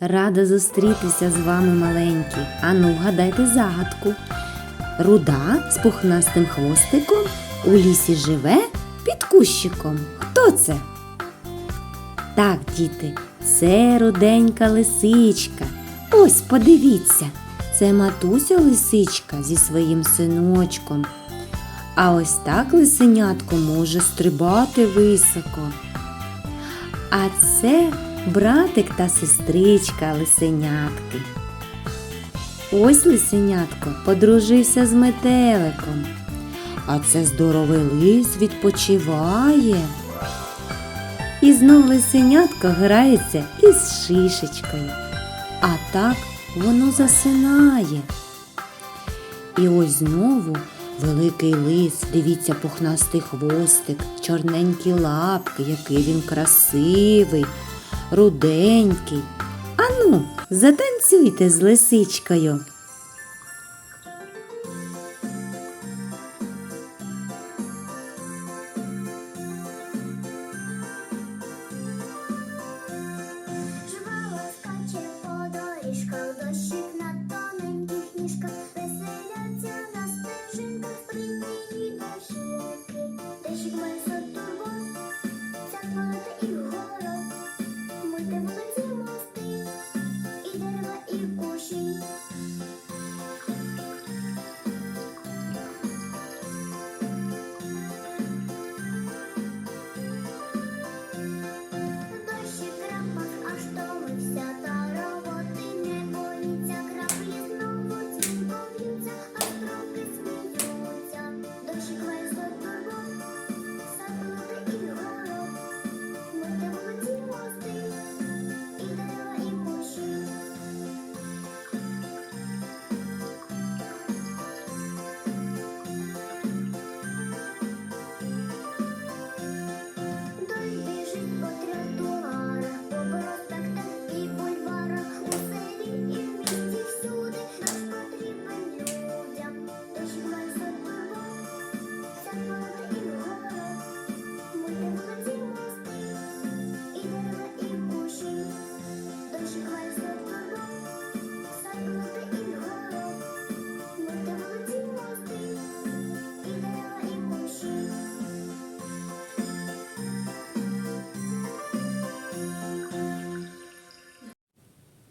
Рада зустрітися з вами, маленькі. Ану, вгадайте загадку. Руда з пухнастим хвостиком у лісі живе під кущиком. Хто це? Так, діти, це руденька лисичка. Ось подивіться, це матуся лисичка зі своїм синочком. А ось так лисенятко може стрибати високо. А це братик та сестричка лисенятки. Ось лисенятко подружився з метеликом. А це здоровий лис відпочиває. І знов лисенятко грається із шишечкою. А так воно засинає. І ось знову великий лис, дивіться, пухнастий хвостик, чорненькі лапки, який він красивий, руденький. Ану, затанцюйте з лисичкою.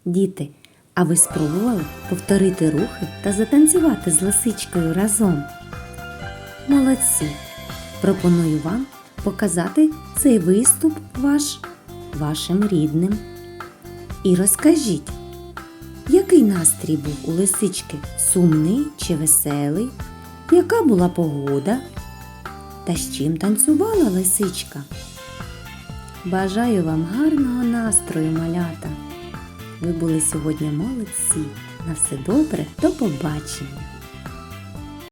Діти, а ви спробували повторити рухи та затанцювати з лисичкою разом? Молодці! Пропоную вам показати цей виступ ваш вашим рідним. І розкажіть, який настрій був у лисички? Сумний чи веселий? Яка була погода? Та з чим танцювала лисичка? Бажаю вам гарного настрою, малята! Ви були сьогодні молодці. На все добре, до побачення!